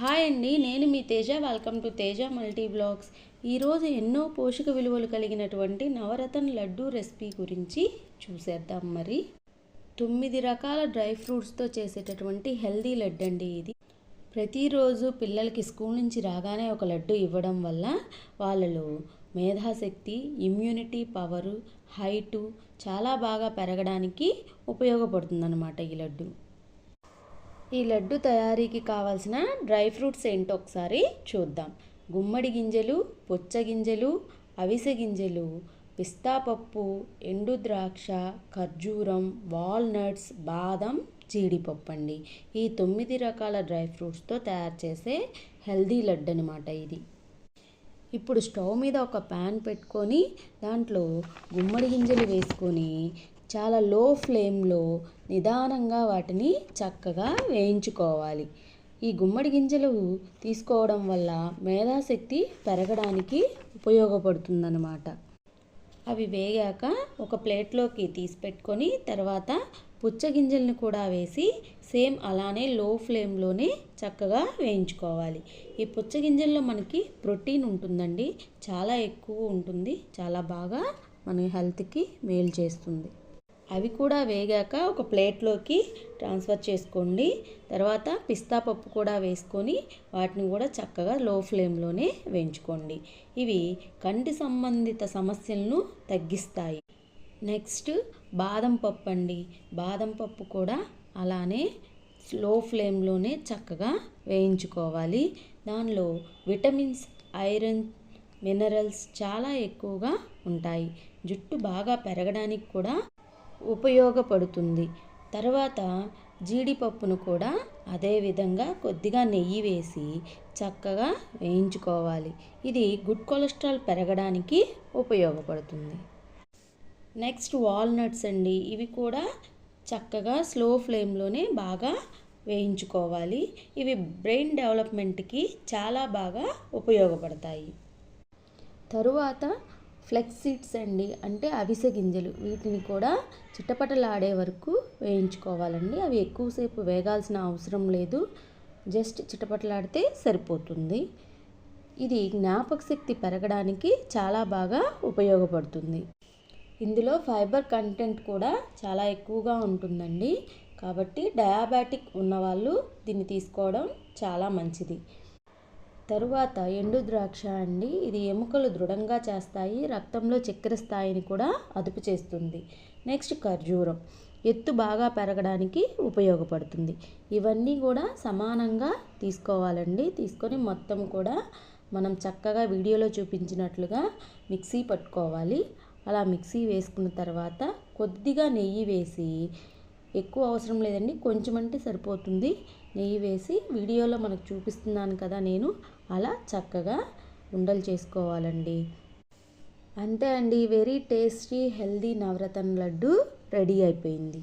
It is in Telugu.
హాయ్ అండి నేను మీ Teja. Welcome to Teja multi blogs ఈరోజు ఎన్నో పోషక విలువలు కలిగినటువంటి నవరత్న లడ్డు రెసిపీ గురించి చూసేద్దాం మరి. తొమ్మిది రకాల డ్రై ఫ్రూట్స్తో చేసేటటువంటి హెల్దీ లడ్డు అండి ఇది. ప్రతిరోజు పిల్లలకి స్కూల్ నుంచి రాగానే ఒక లడ్డు ఇవ్వడం వల్ల వాళ్ళలో మేధాశక్తి ఇమ్యూనిటీ పవరు హైటు చాలా బాగా పెరగడానికి ఉపయోగపడుతుందన్నమాట ఈ లడ్డు. ఈ లడ్డు తయారీకి కావాల్సిన డ్రై ఫ్రూట్స్ ఏంటో ఒకసారి చూద్దాం. గుమ్మడి గింజలు పొచ్చ గింజలు అవిసె గింజలు పిస్తా పప్పు ఎండు ద్రాక్ష ఖర్జూరం వాల్నట్స్ బాదం జీడిపప్పు అండి ఈ తొమ్మిది రకాల డ్రై ఫ్రూట్స్తో తయారు చేసే హెల్దీ లడ్డు అనమాట ఇది. ఇప్పుడు స్టవ్ మీద ఒక ప్యాన్ పెట్టుకొని దాంట్లో గుమ్మడి గింజలు వేసుకొని చాలా లో ఫ్లేమ్లో నిదానంగా వాటిని చక్కగా వేయించుకోవాలి. ఈ గుమ్మడి గింజలు తీసుకోవడం వల్ల మేధాశక్తి పెరగడానికి ఉపయోగపడుతుందన్నమాట. అవి వేగాక ఒక ప్లేట్లోకి తీసి పెట్టుకొని తర్వాత పుచ్చగింజల్ని కూడా వేసి సేమ్ అలానే లో ఫ్లేమ్లోనే చక్కగా వేయించుకోవాలి. ఈ పుచ్చగింజల్లో మనకి ప్రోటీన్ ఉంటుందండి. చాలా ఎక్కువ ఉంటుంది. చాలా బాగా మన హెల్త్కి మేలు చేస్తుంది. అవి కూడా వేగాక ఒక ప్లేట్లోకి ట్రాన్స్ఫర్ చేసుకోండి. తర్వాత పిస్తా పప్పు కూడా వేసుకొని వాటిని కూడా చక్కగా లో ఫ్లేమ్లోనే వేయించుకోండి. ఇవి కంటి సంబంధిత సమస్యలను తగ్గిస్తాయి. నెక్స్ట్ బాదం పప్పు అండి. బాదం పప్పు కూడా అలానే స్లో ఫ్లేమ్లోనే చక్కగా వేయించుకోవాలి. దానిలో విటమిన్స్ ఐరన్ మినరల్స్ చాలా ఎక్కువగా ఉంటాయి. జుట్టు బాగా పెరగడానికి కూడా ఉపయోగపడుతుంది. తర్వాత జీడిపప్పును కూడా అదే విధంగా కొద్దిగా నెయ్యి వేసి చక్కగా వేయించుకోవాలి. ఇది గుడ్ కొలెస్ట్రాల్ పెరగడానికి ఉపయోగపడుతుంది. నెక్స్ట్ వాల్నట్స్ అండి. ఇవి కూడా చక్కగా స్లో ఫ్లేమ్లోనే బాగా వేయించుకోవాలి. ఇవి బ్రెయిన్ డెవలప్మెంట్కి చాలా బాగా ఉపయోగపడతాయి. తరువాత ఫ్లెక్స్ సీడ్స్ అండి. అంటే అవిసె గింజలు. వీటిని కూడా చిట్టపటలాడే వరకు వేయించుకోవాలండి. అవి ఎక్కువసేపు వేగాల్సిన అవసరం లేదు. జస్ట్ చిట్టపటలాడితే సరిపోతుంది. ఇది జ్ఞాపక శక్తి పెరగడానికి చాలా బాగా ఉపయోగపడుతుంది. ఇందులో ఫైబర్ కంటెంట్ కూడా చాలా ఎక్కువగా ఉంటుందండి. కాబట్టి డయాబెటిక్ ఉన్నవాళ్ళు దీన్ని తీసుకోవడం చాలా మంచిది. తరువాత ఎండు ద్రాక్ష అండి. ఇది ఎముకలు దృఢంగా చేస్తాయి రక్తంలో చక్కెర స్థాయిని కూడా అదుపు చేస్తుంది. నెక్స్ట్ ఖర్జూరం. ఎత్తు బాగా పెరగడానికి ఉపయోగపడుతుంది. ఇవన్నీ కూడా సమానంగా తీసుకోవాలండి. తీసుకొని మొత్తం కూడా మనం చక్కగా వీడియోలో చూపించినట్లుగా మిక్సీ పట్టుకోవాలి. అలా మిక్సీ వేసుకున్న తర్వాత కొద్దిగా నెయ్యి వేసి ఎక్కువ అవసరం లేదండి. కొంచెం అంటే సరిపోతుంది. నెయ్యి వేసి వీడియోలో మనకు చూపిస్తున్నాను కదా నేను. అలా చక్కగా ఉండలు చేసుకోవాలండి. అంతే అండి. వెరీ టేస్టీ హెల్దీ నవరత్న లడ్డు రెడీ అయిపోయింది.